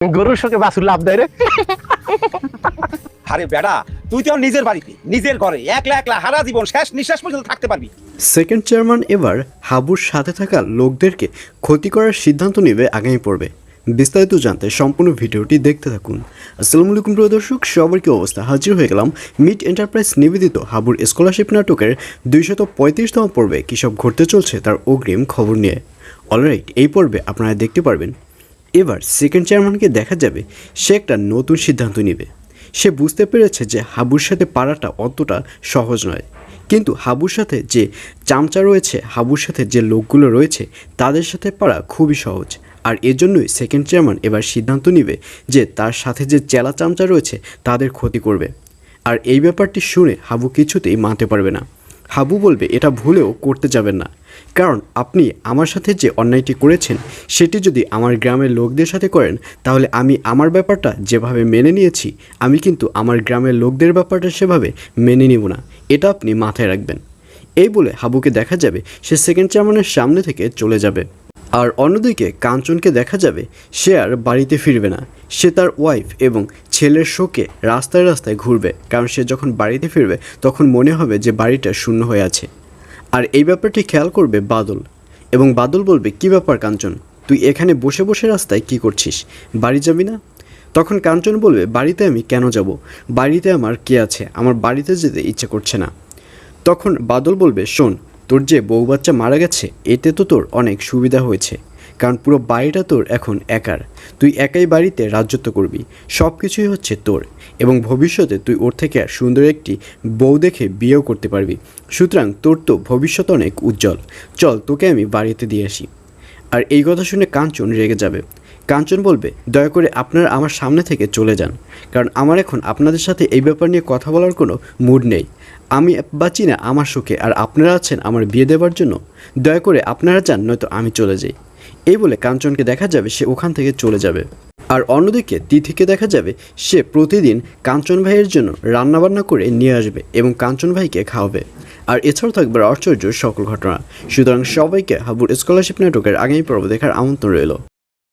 গরুর সঙ্গে বাছুর লাভ দেয় রে। আরে বেটা তুই তো নিজের বাড়িতে নিজের ঘরে একলা একলা হারা জীবন শেষ নিঃশ্বাস পর্যন্ত থাকতে পারবি। সেকেন্ড চেয়ারম্যান এবার হাবুর সাথে থাকা লোকদেরকে ক্ষতি করার সিদ্ধান্ত নেবে আগামী পর্বে। বিস্তারিত জানতে সম্পূর্ণ ভিডিওটি দেখতে থাকুন। আসসালামু আলাইকুম প্রিয় দর্শক সবার কি অবস্থা? হাজির হয়ে গেলাম মিড এন্টারপ্রাইজ নিবেদিত হাবুর স্কলারশিপ নাটকের দুইশত পঁয়ত্রিশতম পর্বে। কী সব ঘটতে চলছে তার অগ্রিম খবর নিয়ে। অলরাইট এই পর্বে আপনারা দেখতে পারবেন এবার সেকেন্ড চেয়ারম্যানকে দেখা যাবে, সে একটা নতুন সিদ্ধান্ত নেবে। সে বুঝতে পেরেছে যে হাবুর সাথে পারাটা অতটা সহজ নয়। কিন্তু হাবুর সাথে যে চামচা রয়েছে, হাবুর সাথে যে লোকগুলো রয়েছে, তাদের সাথে পারা খুবই সহজ। আর এজন্যই সেকেন্ড চেয়ারম্যান এবার সিদ্ধান্ত নেবে যে তার সাথে যে চেলা চামচা রয়েছে, তাদের ক্ষতি করবে। আর এই ব্যাপারটি শুনে হাবু কিছুতেই মানতে পারবে না। হাবু বলবে, এটা ভুলেও করতে যাবেন না। কারণ আপনি আমার সাথে যে অন্যায়টি করেছেন, সেটি যদি আমার গ্রামের লোকদের সাথে করেন, তাহলে আমি আমার ব্যাপারটা যেভাবে মেনে নিয়েছি, আমি কিন্তু আমার গ্রামের লোকদের ব্যাপারটা সেভাবে মেনে নিব না। এটা আপনি মাথায় রাখবেন। এই বলে হাবুকে দেখা যাবে, সে সেকেন্ড চেয়ারম্যানের সামনে থেকে চলে যাবে। আর অন্যদিকে কাঞ্চনকে দেখা যাবে, সে আর বাড়িতে ফিরবে না। সে তার ওয়াইফ এবং ছেলের শোকে রাস্তায় রাস্তায় ঘুরবে, কারণ সে যখন বাড়িতে ফিরবে, তখন মনে হবে যে বাড়িটা শূন্য হয়ে আছে। আর এই ব্যাপারটি খেয়াল করবে বাদল। এবং বাদল বলবে, কি ব্যাপার কাঞ্চন? তুই এখানে বসে বসে রাস্তায় কি করছিস? বাড়ি যাবি না? তখন কাঞ্চন বলবে, বাড়িতে আমি কেন যাব? বাড়িতে আমার কে আছে? আমার বাড়িতে যেতে ইচ্ছে করছে না। তখন বাদল বলবে, শোন, তোর যে বউ বাচ্চা মারা গেছে, এতে তো তোর অনেক সুবিধা হয়েছে। কারণ পুরো বাড়িটা তোর এখন একার। তুই একাই বাড়িতে রাজত্ব করবি। সব কিছুই হচ্ছে তোর। এবং ভবিষ্যতে তুই ওর থেকে সুন্দর একটি বউ দেখে বিয়েও করতে পারবি। সুতরাং তোর তো ভবিষ্যৎ অনেক উজ্জ্বল। চল, তোকে আমি বাড়িতে দিয়ে আসি। আর এই কথা শুনে কাঞ্চন রেগে যাবে। কাঞ্চন বলবে, দয়া করে আপনারা আমার সামনে থেকে চলে যান। কারণ আমার এখন আপনাদের সাথে এই ব্যাপার নিয়ে কথা বলার কোনো মুড নেই। আমি বাঁচি না আমার সুখে। আর আপনারা আছেন আমার বিয়ে দেওয়ার জন্য। দয়া করে আপনারা যান, নয়তো আমি চলে যাই। এই বলে কাঞ্চনকে দেখা যাবে সে ওখান থেকে চলে যাবে। আর অন্যদিকে তিথিকে দেখা যাবে সে প্রতিদিন কাঞ্চন ভাইয়ের জন্য রান্নাবান্না করে নিয়ে আসবে এবং কাঞ্চন ভাইকে খাওয়াবে। আর এছাড়াও থাকবে আশ্চর্য সকল ঘটনা। সুতরাং সবাইকে হাবুর স্কলারশিপ নাটকের আগামী পর্ব দেখার আমন্ত্রণ রইল।